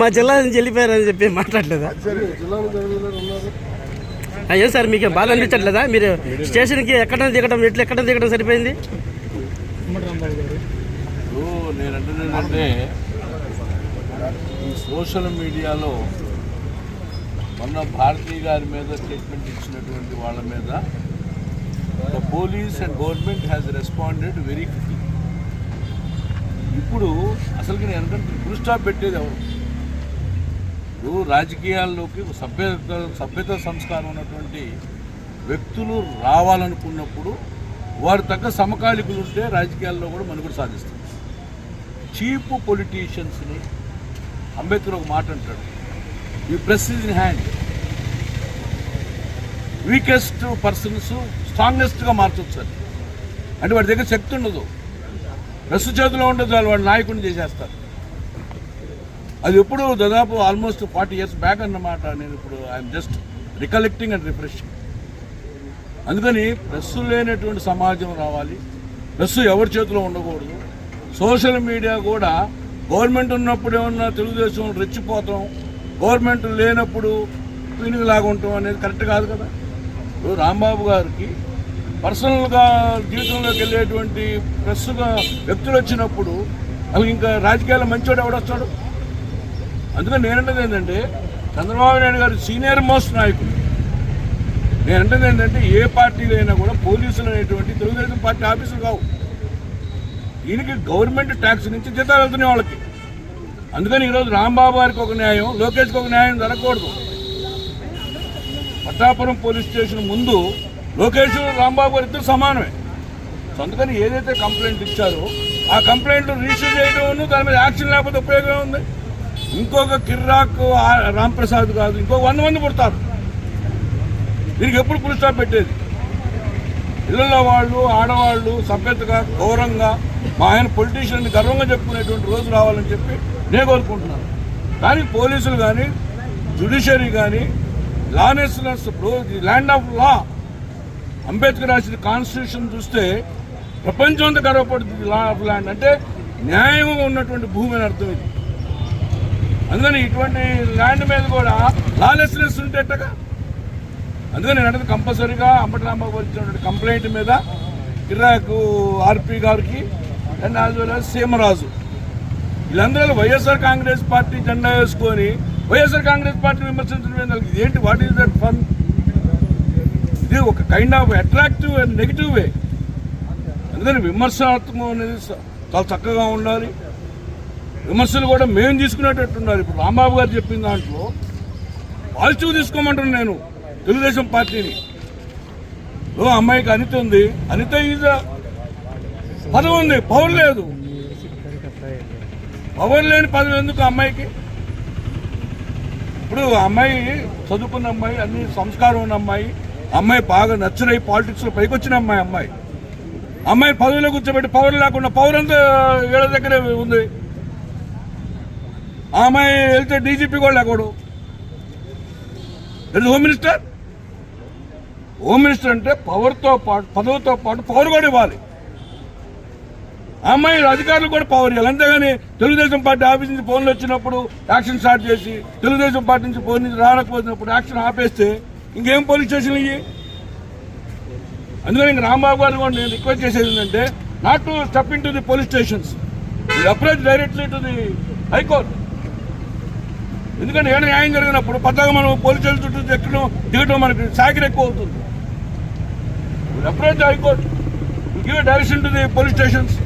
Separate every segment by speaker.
Speaker 1: మా జిల్లా నుంచి వెళ్ళిపోయారని చెప్పి మాట్లాడలేదా? అయ్యో సార్ మీకు బాధ అనిపించట్లేదా? మీరు స్టేషన్కి ఎక్కడ దిగడం ఎట్లు ఎక్కడ దిగడం సరిపోయింది?
Speaker 2: ఈ సోషల్ మీడియాలో మొన్న భారతీ గారి మీద స్టేట్మెంట్ ఇచ్చినటువంటి వాళ్ళ మీద the police and government has responded very quickly ఇప్పుడు అసలుకి నేను ఎందుకంటే ఫుల్ స్టాప్ పెట్టేది ఎవరు? ఇప్పుడు రాజకీయాల్లోకి సభ్యత సభ్యత సంస్కారం ఉన్నటువంటి వ్యక్తులు రావాలనుకున్నప్పుడు వారు తగ్గ సమకాలికులు ఉంటే రాజకీయాల్లో కూడా మనుగడ సాధిస్తారు చీప్ పొలిటీషియన్స్ని అంబేద్కర్ ఒక మాట అంటాడు. ఈ press is in hand weakest persons స్ట్రాంగెస్ట్గా మార్చొచ్చు సార్. అంటే వాడి దగ్గర శక్తి ఉండదు. ప్రెస్ చేతిలో ఉండదు వాళ్ళు వాడు నాయకుడిని చేసేస్తారు. అది ఎప్పుడు దాదాపు ఆల్మోస్ట్ ఫార్టీ ఇయర్స్ బ్యాక్ అన్నమాట. నేను ఇప్పుడు I'm just recollecting and refreshing అందుకని ప్రెస్ లేనటువంటి సమాజం రావాలి. ప్రెస్ ఎవరి చేతిలో ఉండకూడదు. సోషల్ మీడియా కూడా గవర్నమెంట్ ఉన్నప్పుడు ఏమన్నా తెలుగుదేశం రెచ్చిపోతాం. గవర్నమెంట్ లేనప్పుడు పీనుగులాగా ఉంటాం అనేది కరెక్ట్ కాదు కదా? ఇప్పుడు రాంబాబు గారికి పర్సనల్గా జీవితంలోకి వెళ్ళేటువంటి ప్రెస్గా వ్యక్తులు వచ్చినప్పుడు అవి ఇంకా రాజకీయాల్లో మంచోడు ఎవడొస్తాడు అందుకని నేనంటది ఏంటంటే చంద్రబాబు నాయుడు గారు సీనియర్ మోస్ట్ నాయకుడు నేనంటది ఏంటంటే ఏ పార్టీలో అయినా కూడా పోలీసులు అనేటువంటి తెలుగుదేశం పార్టీ ఆఫీసులు కావు. దీనికి గవర్నమెంట్ ట్యాక్స్ నుంచి జీతాలు వెళ్తున్నాయి వాళ్ళకి. అందుకని ఈరోజు రాంబాబు గారికి ఒక న్యాయం లోకేష్కి ఒక న్యాయం జరగకూడదు. పట్టాపురం పోలీస్ స్టేషన్ ముందు లోకేష్ రాంబాబు గారు ఇద్దరు సమానమే. సో అందుకని ఏదైతే కంప్లైంట్ ఇచ్చారో ఆ కంప్లైంట్ రిజిస్టర్ చేయడం దాని మీద యాక్షన్ లేకపోతే ఉపయోగం ఉంది. ఇంకొక కిర్రాక్ రాంప్రసాద్ కాదు ఇంకొక వంద మంది పుడతారు. దీనికి ఎప్పుడు ఫుల్ స్టాప్ పెట్టేది? ఇళ్ళల్లో వాళ్ళు ఆడవాళ్ళు సభ్యతగా గౌరవంగా మా ఆయన పొలిటీషియన్ గర్వంగా చెప్పుకునేటువంటి రోజు రావాలని చెప్పి నేను కోరుకుంటున్నాను. కానీ పోలీసులు కానీ జుడిషియరీ కానీ లానెస్నెస్ ఇప్పుడు ల్యాండ్ ఆఫ్ లా అంబేద్కర్ రాసిన కాన్స్టిట్యూషన్ చూస్తే ప్రపంచం అంతా గర్వపడుతుంది లా ఆఫ్ ల్యాండ్ అంటే న్యాయంగా ఉన్నటువంటి భూమి అని అర్థం ఇది అందుకని ఇటువంటి ల్యాండ్ మీద కూడా లాలెస్నెస్ ఉంటే అందుకని నేను అంటే కంపల్సరీగా అంబటరాంబాబు వచ్చినటువంటి కంప్లైంట్ మీద కిరాకు ఆర్పి గారికి and as well as Seemaraju. వీళ్ళందరూ వైఎస్ఆర్ కాంగ్రెస్ పార్టీ జెండా వేసుకొని వైఎస్ఆర్ కాంగ్రెస్ పార్టీ విమర్శించడం వాళ్ళకి? ఏంటి వాట్ ఈస్ దట్ ఫన్ ఇది ఒక kind of attractive and negative way అందుకని విమర్శనాత్మకం అనేది చాలా చక్కగా ఉండాలి. విమర్శలు కూడా మేము తీసుకునేటట్టు ఉండాలి. ఇప్పుడు రాంబాబు గారు చెప్పిన దాంట్లో పాజిటివ్ తీసుకోమంటాను నేను తెలుగుదేశం పార్టీని. ఓ అమ్మాయికి అనిత ఉంది. అనిత ఈజ్ పదవి ఉంది. పవర్ లేదు. పవర్ లేని పదవి ఎందుకు ఆ అమ్మాయికి? ఇప్పుడు అమ్మాయి చదువుకున్న అమ్మాయి అన్ని సంస్కారం ఉన్న అమ్మాయి అమ్మాయి బాగా నచ్చరై పాలిటిక్స్లో పైకి వచ్చిన అమ్మాయి అమ్మాయి. అమ్మాయి పదవిలో కూర్చోబెట్టి పవర్ లేకుండా పవర్ అంతా వీళ్ళ దగ్గరే ఉంది. ఆ అమ్మాయి వెళ్తే డీజీపీ కూడా లేకూడదు ఇది హోమ్ మినిస్టర్ హోమ్ మినిస్టర్ అంటే పవర్తో పాటు పదవితో పాటు పవర్ కూడా ఇవ్వాలి. అమ్మాయి అధికారులు కూడా పవర్ ఇవ్వాలి. అంతేగాని తెలుగుదేశం పార్టీ ఆఫీస్ నుంచి ఫోన్లు వచ్చినప్పుడు యాక్షన్ స్టార్ట్ చేసి తెలుగుదేశం పార్టీ నుంచి ఫోన్ నుంచి రానకపోతున్నప్పుడు యాక్షన్ ఆపేస్తే ఇంకేం పోలీస్ స్టేషన్ ఇవి అందుకని ఇంక రాంబాబు గారు కూడా నేను రిక్వెస్ట్ చేసేది ఏంటంటే not to step into the police stations approach directly to the high court ఎందుకంటే ఏమైనా న్యాయం జరిగినప్పుడు పద్దాగా మనం పోలీస్ స్టేషన్ చుట్టూ ఎక్కడం దిగడం మనకి సాకిరి ఎక్కువ అవుతుంది. Approach high court give direction to the police stations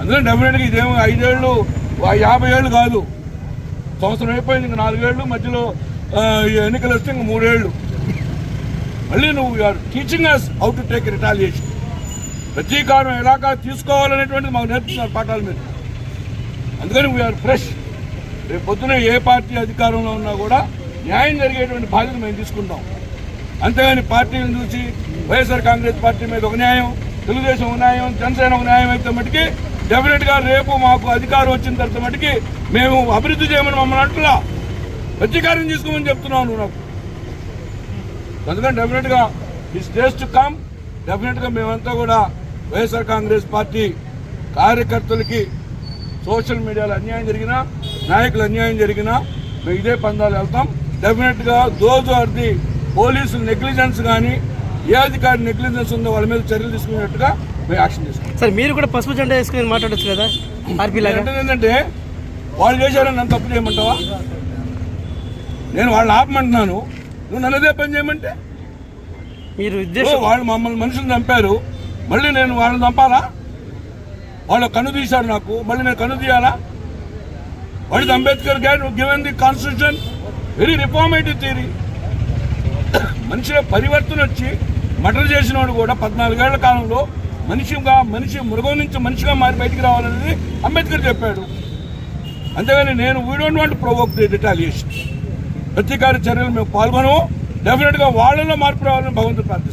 Speaker 2: అందుకని డెఫినెట్గా ఇదేమో ఐదేళ్ళు యాభై ఏళ్ళు కాదు. సంవత్సరం అయిపోయింది ఇంకా నాలుగేళ్ళు మధ్యలో ఎన్నికలు వస్తే ఇంక మూడేళ్ళు. మళ్ళీ నువ్వు teaching us how to take retaliation ప్రతీకారం ఎలాగా తీసుకోవాలనేటువంటిది మాకు నేర్పుతున్నారు పాఠాల మీద. అందుకని వీఆర్ ఫ్రెష్ రేపు పొద్దున ఏ పార్టీ అధికారంలో ఉన్నా కూడా న్యాయం జరిగేటువంటి బాధ్యత మేము తీసుకుంటాం. అంతేగాని పార్టీలను చూసి వైఎస్ఆర్ కాంగ్రెస్ పార్టీ మీద ఒక న్యాయం తెలుగుదేశం ఒక న్యాయం జనసేన ఒక న్యాయం అయితే మటుకి డెఫినెట్గా రేపు మాకు అధికారం వచ్చిన తర్వాత మటుకి మేము అభివృద్ధి చేయమని మమ్మల్ని అంటున్నా. ప్రతీకారం తీసుకోమని చెప్తున్నావు నువ్వు నాకు. అందుకని డెఫినెట్గా ఈ స్టేజ్ టు కమ్ డెఫినెట్గా మేమంతా కూడా వైఎస్ఆర్ కాంగ్రెస్ పార్టీ కార్యకర్తలకి సోషల్ మీడియాలో అన్యాయం జరిగినా నాయకులు అన్యాయం జరిగినా మేము ఇదే పందాలు వెళ్తాం. డెఫినెట్గా those are the police negligence కానీ ఏ అధికారి నెగ్లిజెన్స్ ఉందో వాళ్ళ మీద చర్యలు తీసుకునేట్టుగా మేము యాక్షన్ తీసుకుంటాం.
Speaker 1: సార్ మీరు కూడా పసుపు జెండా వేసుకుని మాట్లాడొచ్చు కదా ఆర్పీ
Speaker 2: ఏంటంటే వాళ్ళు చేశారని నన్ను తప్పు చేయమంటావా? నేను వాళ్ళని ఆపమంటున్నాను. నువ్వు నన్ను అదే పని చేయమంటే?
Speaker 1: మీరు
Speaker 2: వాళ్ళు మమ్మల్ని మనుషులు చంపారు. మళ్ళీ నేను వాళ్ళని చంపాలా? వాళ్ళు కన్ను తీశారు నాకు. మళ్ళీ నేను కన్ను తీయాలా? What is Ambedkar had given the constitution very reformative theory మనిషిలో పరివర్తన వచ్చి మర్డర్ చేసిన వాడు కూడా పద్నాలుగేళ్ళ కాలంలో మనిషిగా మనిషి మృగం నుంచి మనిషిగా మారి బయటికి రావాలనేది అంబేద్కర్ చెప్పాడు. అంతేగాని నేను we don't want provoke the retaliation ప్రతీకార చర్యలు మేము పాల్గొనము. డెఫినెట్గా వాళ్ళలో మార్పు రావాలని భగవంతుడు ప్రార్థిస్తాం